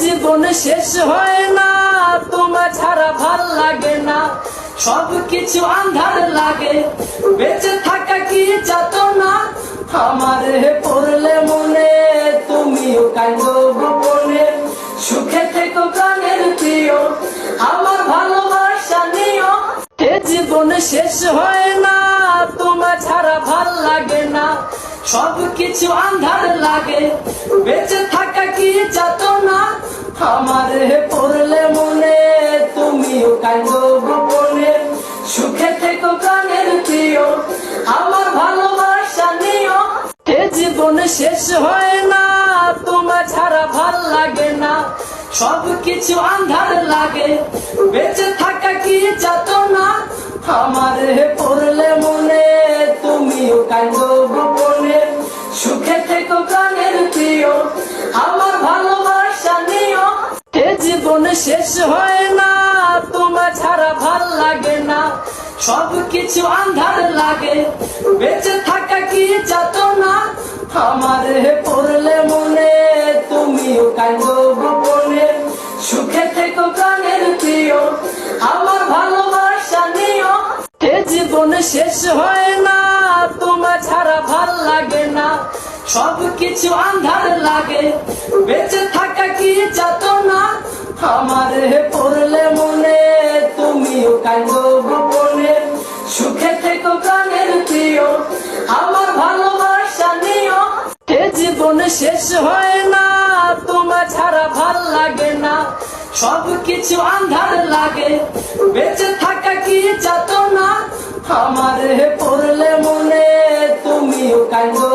জীবন শেষ হয় না, তোমার ছাড়া ভালো লাগে না। সব কিছু আন্ধার লাগে, বেঁচে থাকা কি যাত না আমারে পড়লে মনে, তুমিও কান্দ গোপনে। সুখে থেকো প্রাণের প্রিয়, আমার ভালোবাসা নিও। জীবন শেষ হয় সব কিছু আন্ধার লাগে। বেঁচে থাকা কি যাত না আমারে পড়লে মনে, তুমিও কান্দ গোপনে। সুখে থেকো প্রাণের প্রিয়, আমার ভালোবাসা নিও। এ জীবন শেষ হয় না, তোমার ছাড়া ভালো লাগে না। সব কিছু আন্ধার লাগে, বেঁচে থাকা কি যাত না আমারে পড়লে মনে শেষ হয় না, তোমার ছাড়া ভালো লাগে না। সব কিছু আন্ধার লাগে, বেঁচে থাকা কি যাত না আমারে পড়লে মনে, তুমিও গোপনে। সুখে থেকো প্রাণের প্রিয়, আমার ভালোবাসা নিও। এ জীবন শেষ হয় না, তোমার ছাড়া ভালো লাগে না। সব কিছু আন্ধার আমারে পড়লে মনে, তুমিও কান্দ গোপনে। সুখে থেকো প্রাণের প্রিয়, আমার ভালোবাসা নিও। এ জীবন শেষ হয় না, তোমার ছাড়া ভালো লাগে না। সব কিছু আন্ধার লাগে, বেঁচে থাকা কি যাত না আমারে পড়লে মনে, তুমিও গোপনে